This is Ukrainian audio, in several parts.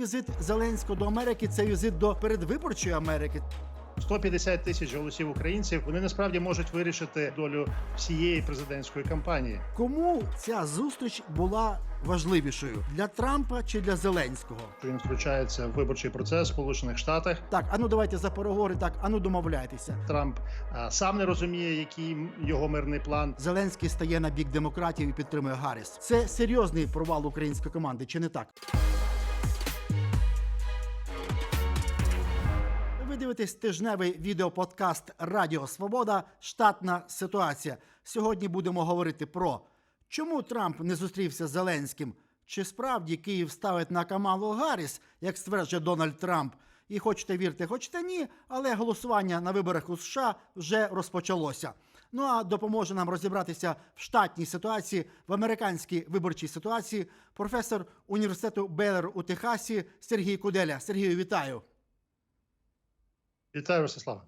Візит Зеленського до Америки це візит до передвиборчої Америки. 150 тисяч голосів українців вони насправді можуть вирішити долю всієї президентської кампанії. Кому ця зустріч була важливішою для Трампа чи для Зеленського? Він втручається в виборчий процес в Сполучених Штатах. Так, ану давайте за переговори. Так, ану домовляйтеся. Трамп а, сам не розуміє, який його мирний план. Зеленський стає на бік демократів і підтримує Гарріс. Це серйозний провал української команди, чи не так? Дивитесь тижневий відеоподкаст Радіо Свобода. Штатна ситуація. Сьогодні будемо говорити про чому Трамп не зустрівся з Зеленським. Чи справді Київ ставить на Камалу Гарріс, як стверджує Дональд Трамп? І хочете вірте, хочете ні, але голосування на виборах у США вже розпочалося. Ну а допоможе нам розібратися в штатній ситуації, в американській виборчій ситуації, професор університету Бейлер у Техасі Сергій Куделя. Сергію, вітаю. Вітаю, Ростислава.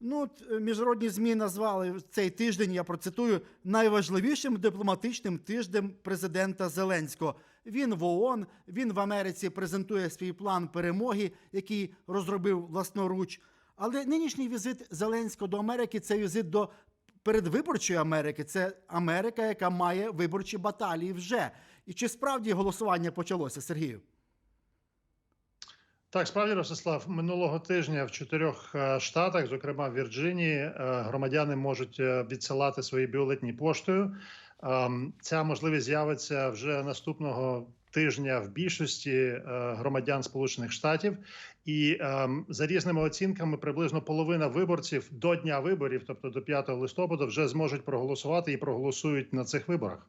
Ну, е, міжнародні змі назвали цей тиждень, я процитую, найважливішим дипломатичним тижнем президента Зеленського. Він в ООН, він в Америці презентує свій план перемоги, який розробив власноруч. Але нинішній візит Зеленського до Америки це візит до передвиборчої Америки. Це Америка, яка має виборчі баталії вже. І чи справді голосування почалося, Сергію? Так, справді, Ростислав, минулого тижня в чотирьох е, штатах, зокрема в Вірджинії, е, громадяни можуть е, відсилати свої бюлетні поштою. Ем, Ця можливість з'явиться вже наступного тижня в більшості громадян Сполучених Штатів, і ем, за різними оцінками, приблизно половина виборців до дня виборів, тобто до 5 листопада, вже зможуть проголосувати і проголосують на цих виборах.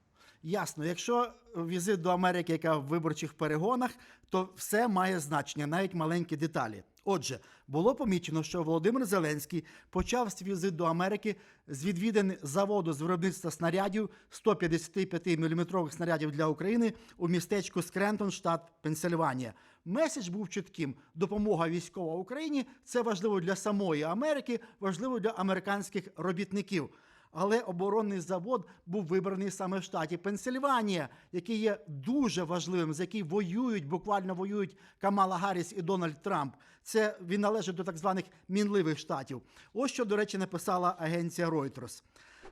Ясно, якщо візит до Америки, яка в виборчих перегонах, то все має значення, навіть маленькі деталі. Отже, було помічено, що Володимир Зеленський почав свій візит до Америки з відвідин заводу з виробництва снарядів 155 мм снарядів для України у містечку Скрентон, штат Пенсильванія. Меседж був чітким: допомога військова Україні це важливо для самої Америки, важливо для американських робітників. Але оборонний завод був вибраний саме в штаті Пенсильванія, який є дуже важливим, за який воюють, буквально воюють Камала Гарріс і Дональд Трамп. Це він належить до так званих мінливих штатів. Ось що, до речі, написала агенція Reuters.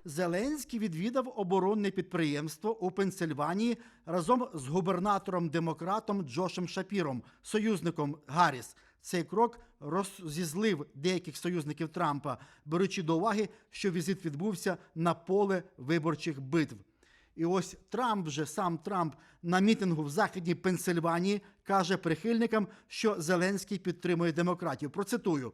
Зеленський відвідав оборонне підприємство у Пенсильванії разом з губернатором демократом Джошем Шапіром, союзником Гарріс. Цей крок розізлив деяких союзників Трампа, беручи до уваги, що візит відбувся на поле виборчих битв. І ось Трамп вже сам Трамп на мітингу в західній Пенсильванії каже прихильникам, що Зеленський підтримує демократів. Процитую: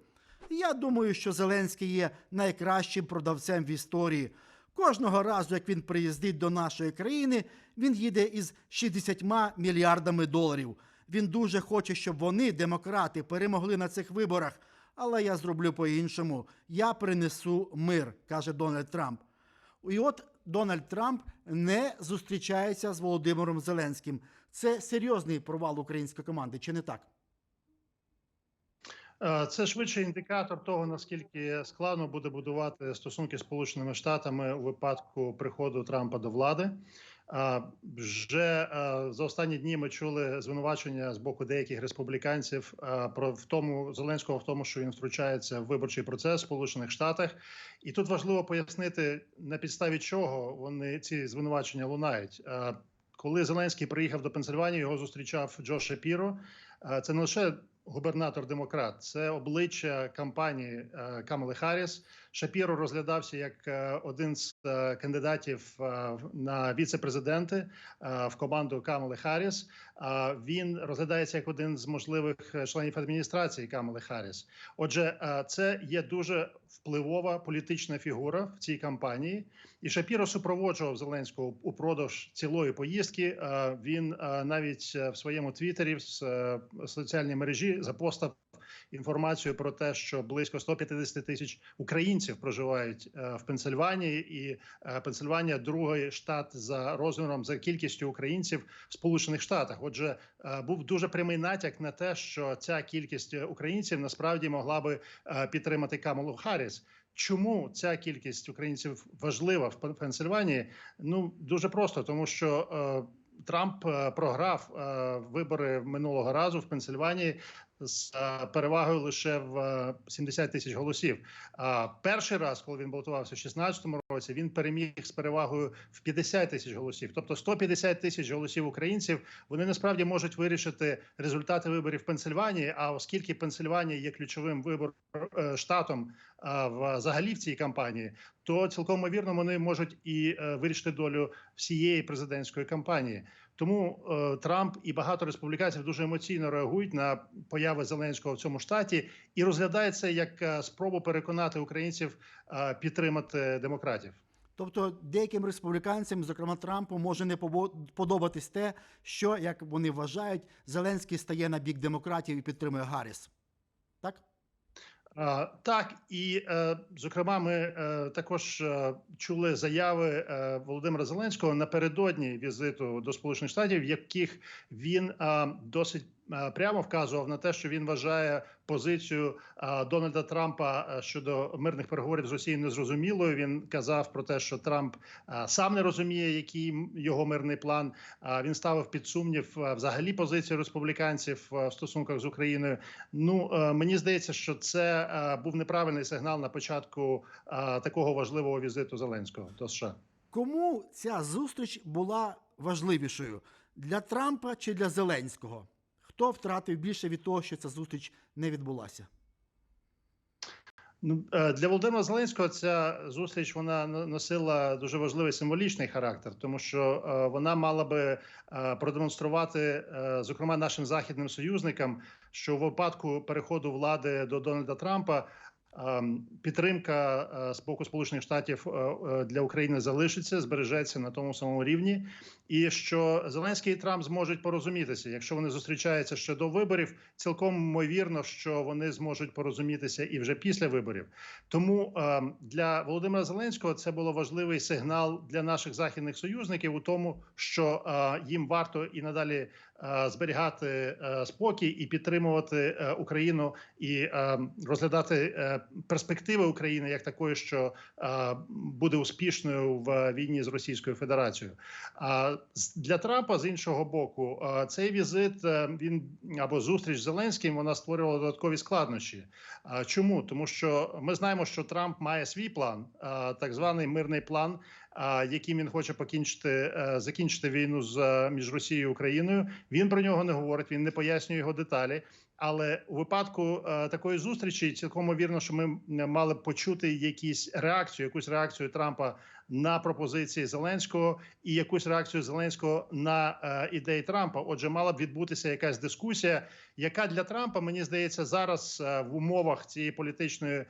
я думаю, що Зеленський є найкращим продавцем в історії. Кожного разу, як він приїздить до нашої країни, він їде із 60 мільярдами доларів. Він дуже хоче, щоб вони, демократи, перемогли на цих виборах. Але я зроблю по-іншому. Я принесу мир, каже Дональд Трамп. І от Дональд Трамп не зустрічається з Володимиром Зеленським. Це серйозний провал української команди, чи не так? Е, Це швидше індикатор того, наскільки складно буде будувати стосунки з Сполученими Штатами у випадку приходу Трампа до влади. Вже за останні дні ми чули звинувачення з боку деяких республіканців про в тому Зеленського в тому, що він втручається в виборчий процес в Сполучених Штатах, і тут важливо пояснити на підставі чого вони ці звинувачення лунають. Коли Зеленський приїхав до Пенсильванії, його зустрічав Джо Шапіро. Це не лише губернатор демократ, це обличчя кампанії Камали Харріс. Шапіро розглядався як е, один з е, кандидатів е, на віце-президенти в команду Камали Харріс. Він розглядається як один з можливих членів адміністрації Камали Харріс. Отже, це є дуже впливова політична фігура в цій кампанії. І Шапіро супроводжував Зеленського упродовж цілої поїздки. Він навіть в своєму твіттері е, соціальній мережі запостав інформацію про те, що близько 150 тисяч українців проживають е, в Пенсильванії, і е, Пенсильванія другий штат за розміром за кількістю українців в Сполучених Штатах. Отже, е, був дуже прямий натяк на те, що ця кількість українців насправді могла би підтримати Камалу Харріс. Чому ця кількість українців важлива в Пен- Пенсильванії? Ну дуже просто, тому що. Трамп е, програв е, вибори минулого разу в Пенсильванії з е, перевагою лише в е, 70 тисяч голосів. А перший раз, коли він балотувався в 16-му році, він переміг з перевагою в 50 тисяч голосів. Тобто 150 тисяч голосів українців вони насправді можуть вирішити результати виборів в Пенсильванії. А оскільки Пенсильванія є ключовим вибор штатом взагалі в цій кампанії, то цілком ймовірно вони можуть і е, вирішити долю всієї президентської кампанії. Тому е, Трамп і багато республіканців дуже емоційно реагують на появи Зеленського в цьому штаті і розглядає це як е, спробу переконати українців е, підтримати демократів. Тобто деяким республіканцям, зокрема Трампу, може не подобатись те, що, як вони вважають, Зеленський стає на бік демократів і підтримує Гарріс. Так? А, Так, і е, зокрема, ми е, також е, чули заяви е, Володимира Зеленського напередодні візиту до Сполучених Штатів, в яких він е, досить е, прямо вказував на те, що він вважає позицію е, Дональда Трампа е, щодо мирних переговорів з Росією незрозумілою. Він казав про те, що Трамп е, сам не розуміє, який його мирний план. Він ставив під сумнів е, взагалі позицію республіканців е, в стосунках з Україною. Ну е, мені здається, що це е, був неправильний сигнал на початку е, такого важливого візиту Зеленського до США. Кому ця зустріч була важливішою для Трампа чи для Зеленського? Хто втратив більше від того, що ця зустріч не відбулася? Ну е, для Володимира Зеленського ця зустріч вона носила дуже важливий символічний характер, тому що е, вона мала би е, продемонструвати, зокрема нашим західним союзникам, що в випадку переходу влади до Дональда Трампа. Ем, Підтримка е, з боку Сполучених Штатів е, е, для України залишиться, збережеться на тому самому рівні, і що Зеленський і Трамп зможуть порозумітися. Якщо вони зустрічаються ще до виборів, цілком ймовірно, що вони зможуть порозумітися і вже після виборів. Тому е, для Володимира Зеленського це було важливий сигнал для наших західних союзників у тому, що їм варто і надалі зберігати е, спокій і підтримувати е, Україну і е, розглядати е, перспективи України як такої, що е, буде успішною в війні з Російською Федерацією. А для Трампа з іншого боку, е, цей візит е, він або зустріч з Зеленським вона створювала додаткові складнощі. Чому? Тому що ми знаємо, що Трамп має свій план, так званий мирний план, яким він хоче покінчити е, закінчити війну з е, між Росією і Україною. Він про нього не говорить, він не пояснює його деталі. Але у випадку е, такої зустрічі цілком ймовірно, що ми мали б почути якісь реакцію, якусь реакцію Трампа на пропозиції Зеленського і якусь реакцію Зеленського на ідеї Трампа. Отже, мала б відбутися якась дискусія, яка для Трампа мені здається зараз в умовах цієї політичної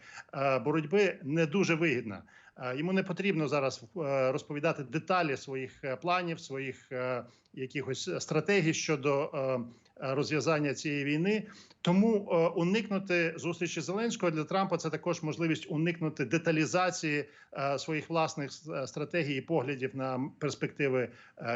боротьби не дуже вигідна. Е, Йому не потрібно зараз е, розповідати деталі своїх е, планів, своїх якихось стратегій щодо розв'язання цієї війни. Тому уникнути зустрічі Зеленського для Трампа це також можливість уникнути деталізації своїх власних стратегій і поглядів на перспективи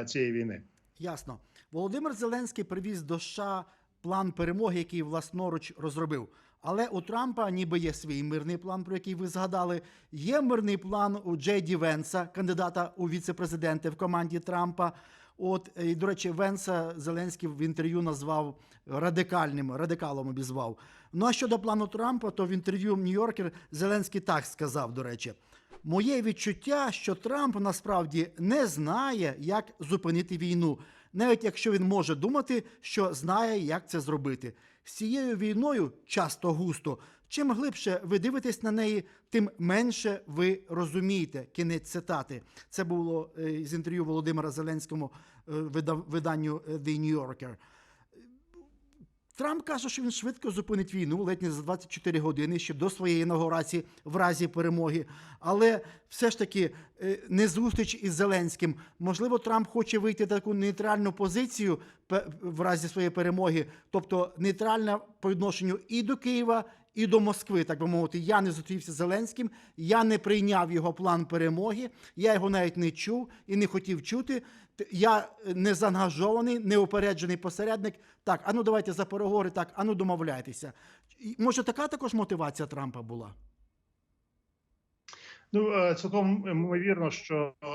цієї війни. Ясно. Володимир Зеленський привіз до США план перемоги, який власноруч розробив. Але у Трампа ніби є свій мирний план, про який ви згадали. Є мирний план у Джей Ді Венса, кандидата у віце-президенти в команді Трампа. От і до речі, Венса Зеленський в інтерв'ю назвав радикальним, радикалом обізвав. Ну а щодо плану Трампа, то в інтерв'ю Нью-Йоркер Зеленський так сказав, до речі. Моє відчуття, що Трамп насправді не знає, як зупинити війну, навіть якщо він може думати, що знає, як це зробити. З цією війною часто густо. Чим глибше ви дивитесь на неї, тим менше ви розумієте. Кінець цитати. Це було е, з інтерв'ю Володимира Зеленському е, виданню е, The New Yorker. Трамп каже, що він швидко зупинить війну ледь не за 24 години ще до своєї інаугурації в разі перемоги. Але все ж таки е, не зустріч із Зеленським. Можливо, Трамп хоче вийти таку нейтральну позицію в разі своєї перемоги, тобто нейтральна по відношенню і до Києва, і до Москви, так би мовити. Я не зустрівся з Зеленським, я не прийняв його план перемоги, я його навіть не чув і не хотів чути. Я не заангажований, неупереджений посередник. Так, ану давайте за переговори, так, ану домовляйтеся. Може, така також мотивація Трампа була? Ну е, цілком ймовірно, що е,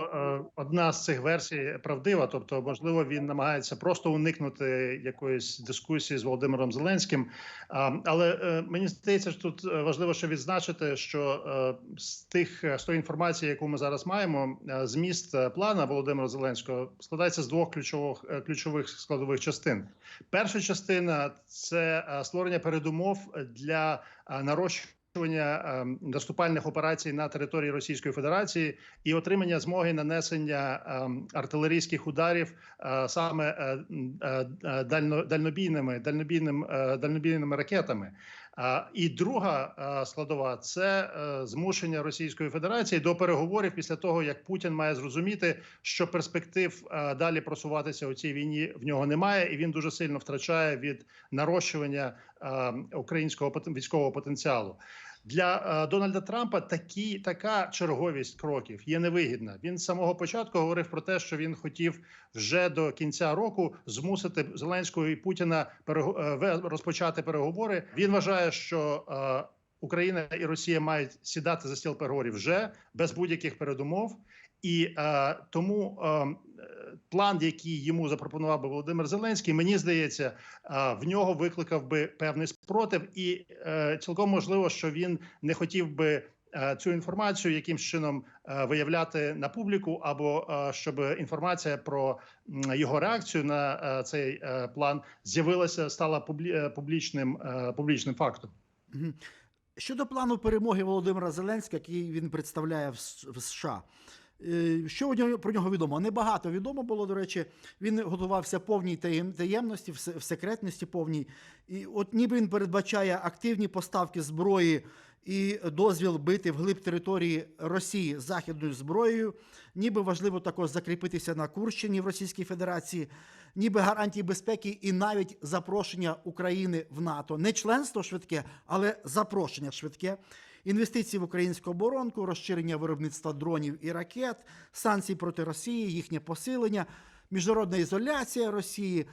одна з цих версій правдива, тобто, можливо, він намагається просто уникнути якоїсь дискусії з Володимиром Зеленським. Але е, мені здається, що тут важливо ще відзначити, що з тих з тої інформації, яку ми зараз маємо, зміст плана Володимира Зеленського складається з двох ключових ключових складових частин. Перша частина це створення передумов для нарощування наступальних операцій на території Російської Федерації і отримання змоги нанесення е, артилерійських ударів е, саме е, е, дально, дальнобійними дальнобійним, дальнобійними ракетами. І друга складова це е, змушення Російської Федерації до переговорів після того, як Путін має зрозуміти, що перспектив е, далі просуватися у цій війні в нього немає, і він дуже сильно втрачає від нарощування е, українського військового потенціалу. Для е, Дональда Трампа такі така черговість кроків є невигідна. Він з самого початку говорив про те, що він хотів вже до кінця року змусити Зеленського і Путіна е, розпочати переговори. Він вважає, що е, Україна і Росія мають сідати за стіл переговорів вже без будь-яких передумов. І е, тому е, план, який йому запропонував би Володимир Зеленський, мені здається, е, в нього викликав би певний спротив, і е, цілком можливо, що він не хотів би е, цю інформацію якимсь чином е, виявляти на публіку, або е, щоб інформація про його реакцію на цей план з'явилася, стала публі- публічним публічним фактом. Щодо плану перемоги Володимира Зеленського, який він представляє в США. Е, Що про нього відомо? Небагато відомо було, до речі. Він готувався повній таємності, в секретності повній. І от ніби він передбачає активні поставки зброї і дозвіл бити вглиб території Росії західною зброєю. Ніби важливо також закріпитися на Курщині в Російській Федерації, ніби гарантії безпеки і навіть запрошення України в НАТО. Не членство швидке, але запрошення швидке. Інвестиції в українську оборонку, розширення виробництва дронів і ракет, санкції проти Росії, їхнє посилення, міжнародна ізоляція Росії, е,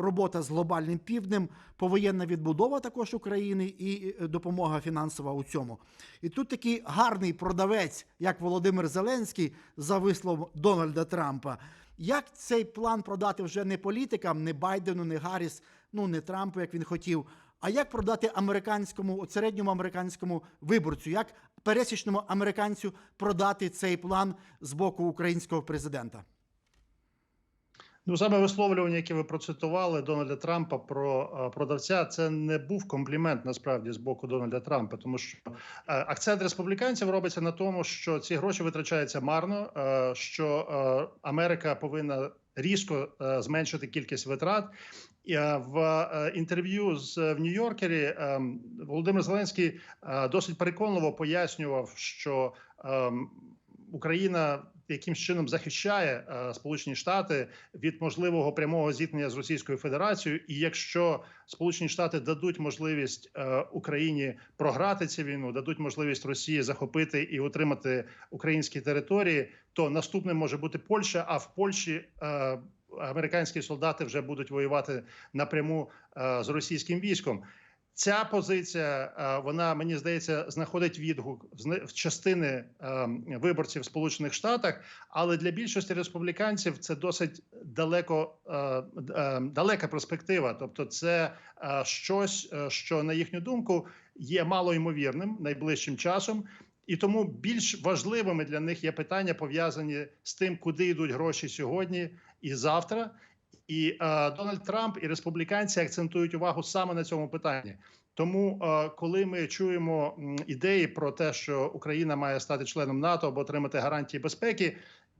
робота з глобальним півднем, повоєнна відбудова також України і е, допомога фінансова у цьому. І тут такий гарний продавець, як Володимир Зеленський, за висловом Дональда Трампа. Як цей план продати вже не політикам, не Байдену, не Гарріс, ну не Трампу, як він хотів, а як продати американському середньому американському виборцю, як пересічному американцю продати цей план з боку українського президента? Ну, саме висловлювання, яке ви процитували Дональда Трампа про е, продавця, це не був комплімент насправді з боку Дональда Трампа, тому що е, акцент республіканців робиться на тому, що ці гроші витрачаються марно, е, що Америка повинна різко зменшити кількість витрат. Е, В е, інтерв'ю з в Нью-Йоркері е, Володимир Зеленський е, досить переконливо пояснював, що е, Україна якимсь чином захищає е, Сполучені Штати від можливого прямого зіткнення з Російською Федерацією. І якщо Сполучені Штати дадуть можливість е, Україні програти цю війну, дадуть можливість Росії захопити і отримати українські території, то наступним може бути Польща. А в Польщі е, американські солдати вже будуть воювати напряму е, з російським військом. Ця позиція е, вона мені здається знаходить відгук в частини е, виборців Сполучених Штатах, але для більшості республіканців це досить далеко далека перспектива. Тобто, це щось, що на їхню думку є малоймовірним найближчим часом. І тому більш важливими для них є питання пов'язані з тим, куди йдуть гроші сьогодні і завтра. І е, Дональд Трамп і республіканці акцентують увагу саме на цьому питанні. Тому, е, коли ми чуємо ідеї про те, що Україна має стати членом НАТО або отримати гарантії безпеки,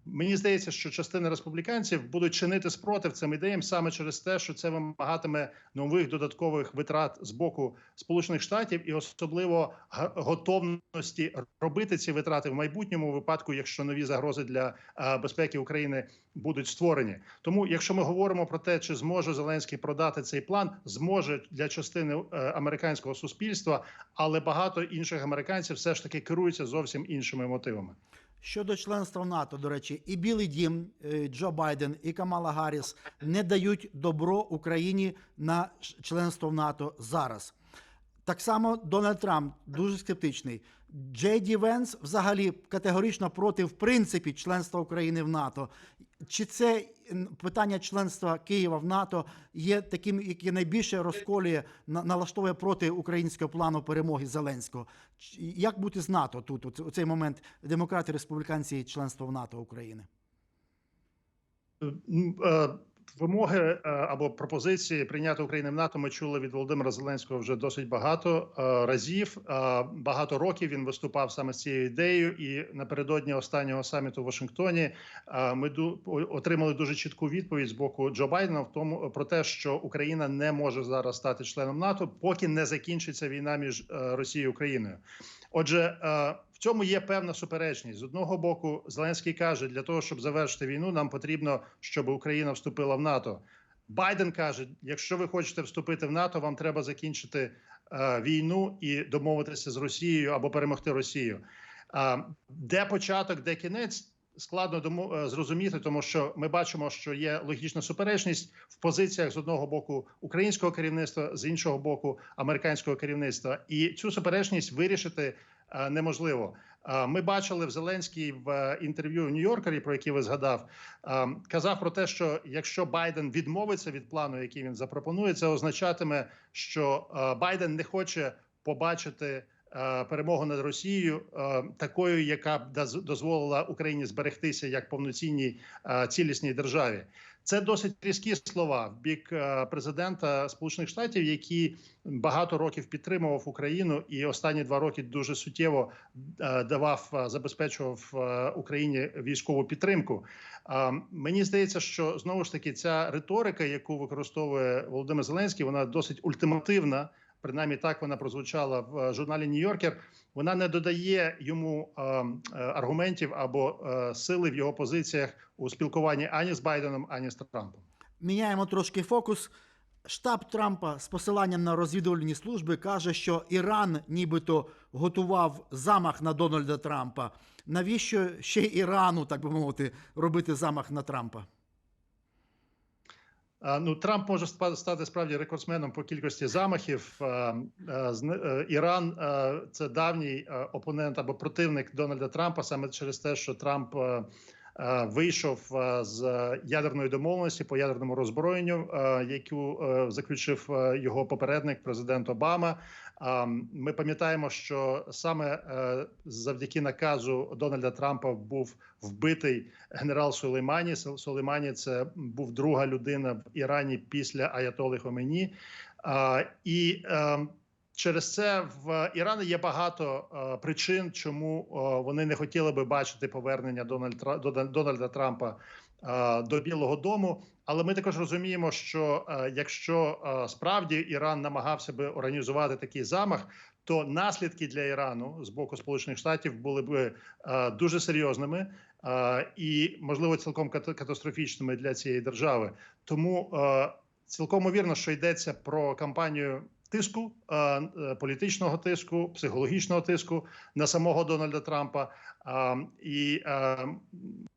мені здається, що частина республіканців будуть чинити спротив цим ідеям саме через те, що це вимагатиме нових додаткових витрат з боку Сполучених Штатів, і особливо готовності робити ці витрати в майбутньому випадку, якщо нові загрози для е, безпеки України будуть створені. Тому, якщо ми говоримо про те, чи зможе Зеленський продати цей план, зможе для частини е, американського суспільства, але багато інших американців все ж таки керуються зовсім іншими мотивами. Щодо членства в НАТО, до речі, і Білий Дім, е, Джо Байден, і Камала Гарріс не дають добро Україні на членство в НАТО зараз. Так само Дональд Трамп дуже скептичний. Джей Ді Венс взагалі категорично проти в принципі членства України в НАТО. Чи це питання членства Києва в НАТО є таким, яке найбільше розколює, на- налаштовує проти українського плану перемоги Зеленського? Як бути з НАТО тут, у цей момент демократи, республіканці і членство в НАТО України? Вимоги е, або пропозиції прийняти Україну в НАТО ми чули від Володимира Зеленського вже досить багато е, разів. Е, Багато років він виступав саме з цією ідеєю, і напередодні останнього саміту в Вашингтоні ми отримали дуже чітку відповідь з боку Джо Байдена в тому про те, що Україна не може зараз стати членом НАТО, поки не закінчиться війна між Росією і Україною. Отже, цьому є певна суперечність. З одного боку, Зеленський каже, для того, щоб завершити війну, нам потрібно, щоб Україна вступила в НАТО. Байден каже: якщо ви хочете вступити в НАТО, вам треба закінчити е, війну і домовитися з Росією або перемогти Росію. А, де початок, де кінець? Складно домо- е, зрозуміти, тому що ми бачимо, що є логічна суперечність в позиціях з одного боку українського керівництва, з іншого боку американського керівництва, і цю суперечність вирішити е, неможливо. Е, Ми бачили в Зеленській в е, інтерв'ю Нью-Йоркері, про який ви згадав, е, казав про те, що якщо Байден відмовиться від плану, який він запропонує, це означатиме, що е, Байден не хоче побачити. Е, Перемогу над Росією е, такою, яка б доз- дозволила Україні зберегтися як повноцінній е, цілісній державі. Це досить різкі слова в бік президента Сполучених Штатів, який багато років підтримував Україну, і останні два роки дуже суттєво давав, забезпечував Україні військову підтримку. Мені здається, що знову ж таки ця риторика, яку використовує Володимир Зеленський, вона досить ультимативна. Принаймні так вона прозвучала в е, журналі Нью-Йоркер. Вона не додає йому е, е, аргументів або сили в його позиціях у спілкуванні ані з Байденом, ані з Трампом. Міняємо трошки фокус. Штаб Трампа з посиланням на розвідувальні служби каже, що Іран нібито готував замах на Дональда Трампа. Навіщо ще Ірану, так би мовити, робити замах на Трампа? Ну, Трамп може стати справді рекордсменом по кількості замахів. Е, Іран е, це давній е, опонент або противник Дональда Трампа, саме через те, що Трамп вийшов е, з ядерної домовленості по ядерному роззброєнню, е, яку е, заключив е, його попередник, президент Обама. Ми пам'ятаємо, що саме е, завдяки наказу Дональда Трампа був вбитий генерал Сулеймані. Сул- Сулеймані це був друга людина в Ірані після Аятоли Хомені. І е, через це в Ірані є багато е, причин, чому е, вони не хотіли би бачити повернення Дональда- Дональда Трампа е, до Білого Дому. Але ми також розуміємо, що е, якщо е, справді Іран намагався би організувати такий замах, то наслідки для Ірану з боку Сполучених Штатів були б е, дуже серйозними е, і, можливо, цілком ката- катастрофічними для цієї держави. Тому е, цілком вірно, що йдеться про кампанію тиску, е, політичного тиску, психологічного тиску на самого Дональда Трампа. І е,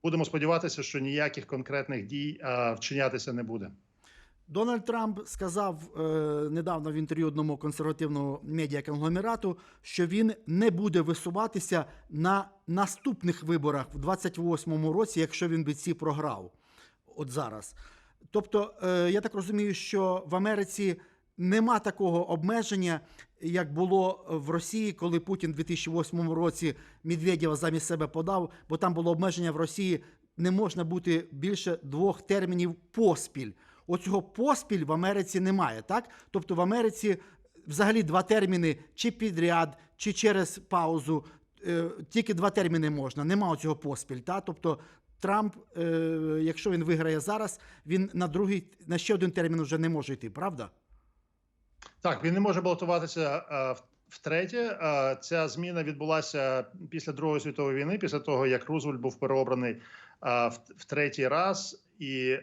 будемо сподіватися, що ніяких конкретних дій е, вчинятися не буде. Дональд Трамп сказав е, недавно в інтерв'ю одному консервативному медіаконгломерату, що він не буде висуватися на наступних виборах в 28-му році, якщо він би ці програв. От зараз. Тобто, е, я так розумію, що в Америці нема такого обмеження, як було в Росії, коли Путін у 2008 році Медведєва замість себе подав, бо там було обмеження в Росії не можна бути більше двох термінів поспіль. Оцього поспіль в Америці немає, так? Тобто в Америці взагалі два терміни чи підряд, чи через паузу. Е, тільки два терміни можна, нема оцього поспіль. Та? Тобто Трамп, е, якщо він виграє зараз, він на другий, на ще один термін вже не може йти, правда? Так, він не може балотуватися е, втретє. Е, Ця зміна відбулася після Другої світової війни, після того як Рузвельт був переобраний е, в, третій раз, і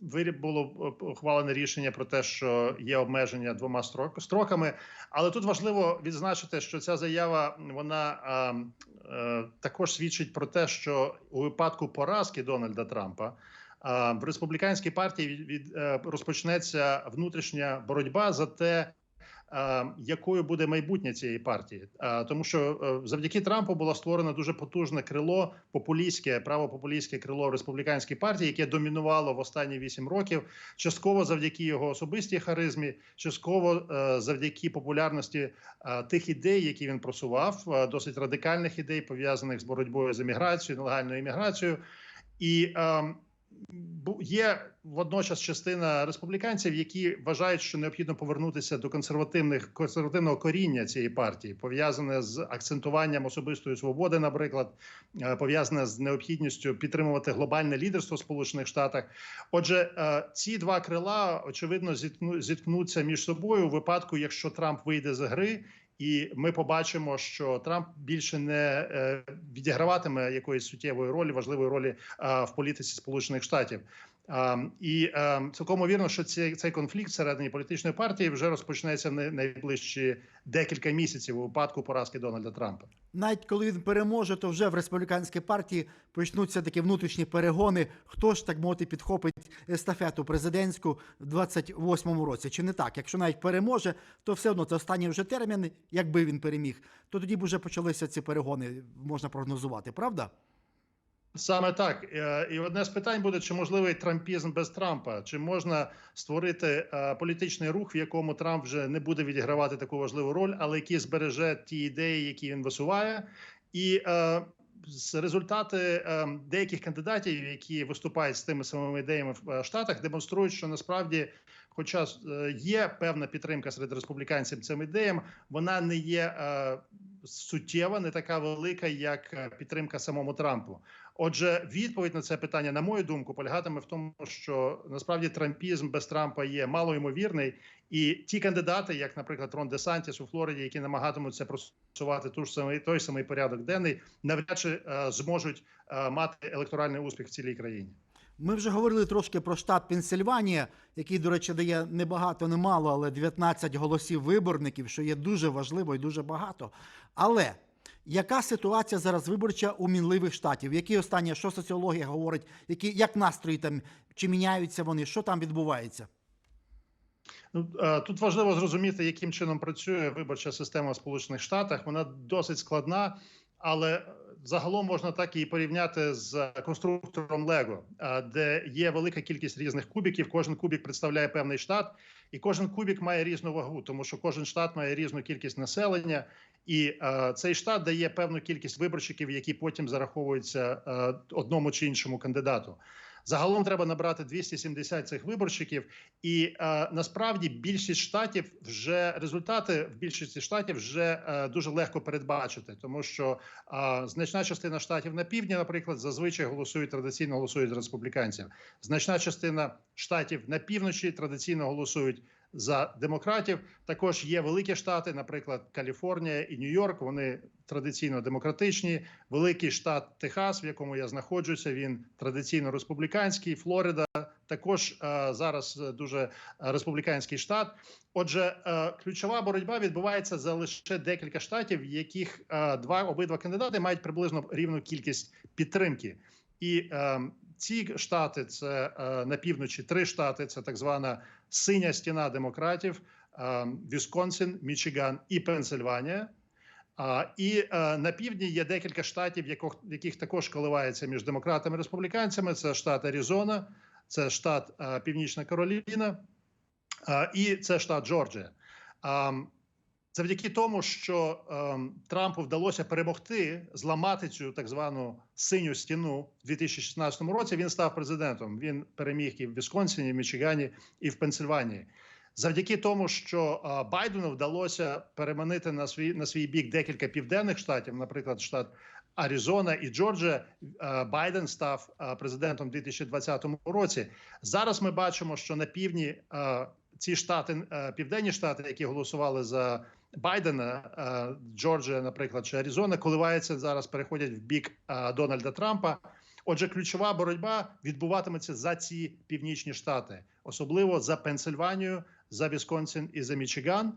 виріб було ухвалене рішення про те, що є обмеження двома строк, строками. Але тут важливо відзначити, що ця заява вона також свідчить про те, що у випадку поразки Дональда Трампа. А, В республіканській партії від, е, розпочнеться внутрішня боротьба за те, е, якою буде майбутнє цієї партії, Е, тому що е, завдяки Трампу було створено дуже потужне крило, популістське правопопулістське крило в республіканській партії, яке домінувало в останні вісім років, частково завдяки його особистій харизмі, частково е, завдяки популярності е, тих ідей, які він просував, е, досить радикальних ідей, пов'язаних з боротьбою з еміграцією, нелегальною еміграцією. І е, бу- є водночас частина республіканців, які вважають, що необхідно повернутися до консервативних консервативного коріння цієї партії, пов'язане з акцентуванням особистої свободи, наприклад, е, пов'язане з необхідністю підтримувати глобальне лідерство Сполучених Штатах. Отже, е, ці два крила очевидно зіткну- зіткнуться між собою у випадку, якщо Трамп вийде з гри. І ми побачимо, що Трамп більше не е, відіграватиме якоїсь суттєвої ролі, важливої ролі е, в політиці Сполучених Штатів. І е, цілком вірно, що цей, цей конфлікт всередині політичної партії вже розпочнеться в найближчі декілька місяців у випадку поразки Дональда Трампа. Навіть коли він переможе, то вже в республіканській партії почнуться такі внутрішні перегони. Хто ж так мовити підхопить естафету президентську в 28-му році? Чи не так? Якщо навіть переможе, то все одно це останній вже термін, якби він переміг, то тоді б вже почалися ці перегони, можна прогнозувати, правда? Саме так. Е, І одне з питань буде: чи можливий трампізм без Трампа? Чи можна створити е, політичний рух, в якому Трамп вже не буде відігравати таку важливу роль, але який збереже ті ідеї, які він висуває, і е, результати деяких кандидатів, які виступають з тими самими ідеями в Штатах, демонструють, що насправді. Хоча є певна підтримка серед республіканців цим ідеям, вона не є суттєва, не така велика, як підтримка самому Трампу. Отже, відповідь на це питання, на мою думку, полягатиме в тому, що насправді трампізм без Трампа є малоймовірний, і ті кандидати, як, наприклад, Рон Десантіс у Флориді, які намагатимуться просувати ту ж самий той самий порядок денний, навряд чи е, зможуть е, мати електоральний успіх в цілій країні. Ми вже говорили трошки про штат Пенсильванія, який, до речі, дає не багато, не мало, але 19 голосів виборників, що є дуже важливо і дуже багато. Але яка ситуація зараз виборча у мінливих штатів? Які останні, що соціологія говорить, які як настрої там, чи міняються вони, що там відбувається? Ну е, тут важливо зрозуміти, яким чином працює виборча система в Сполучених Штатах. Вона досить складна, але загалом можна так і порівняти з конструктором Лего, де є велика кількість різних кубіків. Кожен кубік представляє певний штат, і кожен кубік має різну вагу, тому що кожен штат має різну кількість населення, і е, цей штат дає певну кількість виборщиків, які потім зараховуються е, одному чи іншому кандидату. Загалом треба набрати 270 цих виборщиків, і е, насправді більшість штатів вже результати в більшості штатів вже е, дуже легко передбачити, тому що е, значна частина штатів на півдні, наприклад, зазвичай голосують традиційно голосують республіканців. Значна частина штатів на півночі традиційно голосують. За демократів також є великі штати, наприклад, Каліфорнія і Нью-Йорк. Вони традиційно демократичні. Великий штат Техас, в якому я знаходжуся, він традиційно республіканський. Флорида також е, зараз дуже республіканський штат. Отже, е, ключова боротьба відбувається за лише декілька штатів, в яких е, два обидва кандидати мають приблизно рівну кількість підтримки. І е, ці штати це е, на півночі три штати. Це так звана синя стіна демократів: е, Вісконсин, Мічиган і Пенсильванія. А, і е, на півдні є декілька штатів, яких, яких також коливається між демократами і республіканцями. Це штат Аризона, це штат е, Північна Кароліна е, і це штат Джорджія. Завдяки тому, що е, Трампу вдалося перемогти, зламати цю так звану синю стіну в 2016 році. Він став президентом. Він переміг і в Вісконсині, і в Мічигані, і в Пенсильванії. Завдяки тому, що а, Байдену вдалося переманити на свій на свій бік декілька південних штатів, наприклад, штат Аризона і Джорджія, а, Байден став а, президентом у 2020 році. Зараз ми бачимо, що на півдні а, ці штати, а, південні штати, які голосували за Байдена, а, Джорджія, наприклад, чи Аризона, коливаються зараз, переходять в бік Дональда Трампа. Отже, ключова боротьба відбуватиметься за ці північні штати, особливо за Пенсильванію, за Вісконсин і за Мічиган.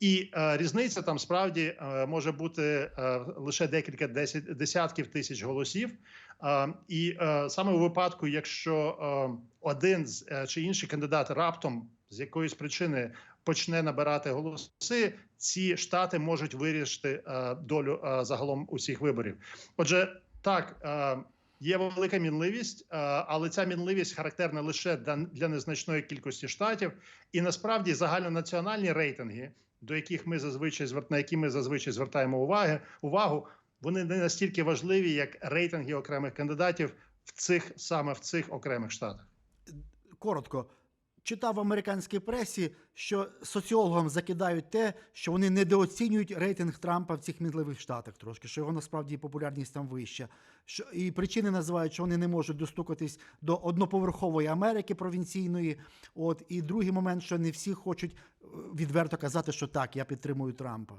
І е, різниця там справді е, може бути е, лише декілька десять, десятків тисяч голосів. Е, і е, саме у випадку, якщо е, один з е, чи інший кандидат раптом з якоїсь причини почне набирати голоси, ці штати можуть вирішити е, долю е, загалом усіх виборів. Отже, так. е, Є велика мінливість, але ця мінливість характерна лише для, незначної кількості штатів, і насправді загальнонаціональні рейтинги, до яких ми зазвичай на які ми зазвичай звертаємо уваги, увагу, вони не настільки важливі, як рейтинги окремих кандидатів в цих саме в цих окремих штатах. Коротко. Читав в американській пресі, що соціологам закидають те, що вони недооцінюють рейтинг Трампа в цих мінливих штатах трошки, що його насправді популярність там вища. Що, і причини називають, що вони не можуть достукатись до одноповерхової Америки провінційної. От, і другий момент, що не всі хочуть е, відверто казати, що так, я підтримую Трампа.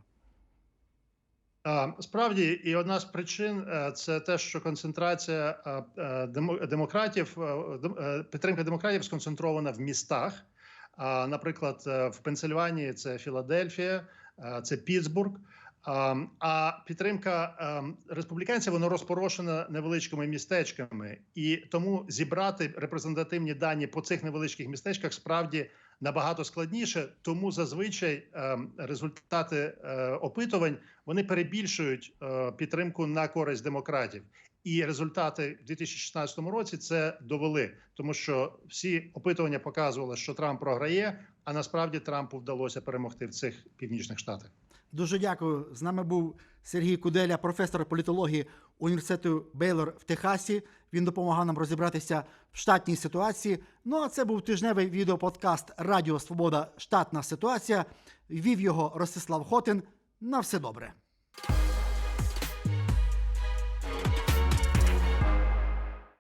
Справді, і одна з причин е, це те, що концентрація е, е, демократів, дем- підтримка демократів сконцентрована в містах. Наприклад, в Пенсильванії це Філадельфія, це Пітсбург. А, підтримка республіканців воно розпорошена невеличкими містечками, і тому зібрати репрезентативні дані по цих невеличких містечках справді набагато складніше. Тому зазвичай е, результати е, опитувань вони перебільшують е, підтримку на користь демократів. І результати в 2016 році це довели, тому що всі опитування показували, що Трамп програє, а насправді Трампу вдалося перемогти в цих північних штатах. Дуже дякую. З нами був Сергій Куделя, професор політології університету Бейлор в Техасі. Він допомагав нам розібратися в штатній ситуації. Ну а це був тижневий відеоподкаст Радіо Свобода Штатна ситуація. Вів його Ростислав Хотин. На все добре.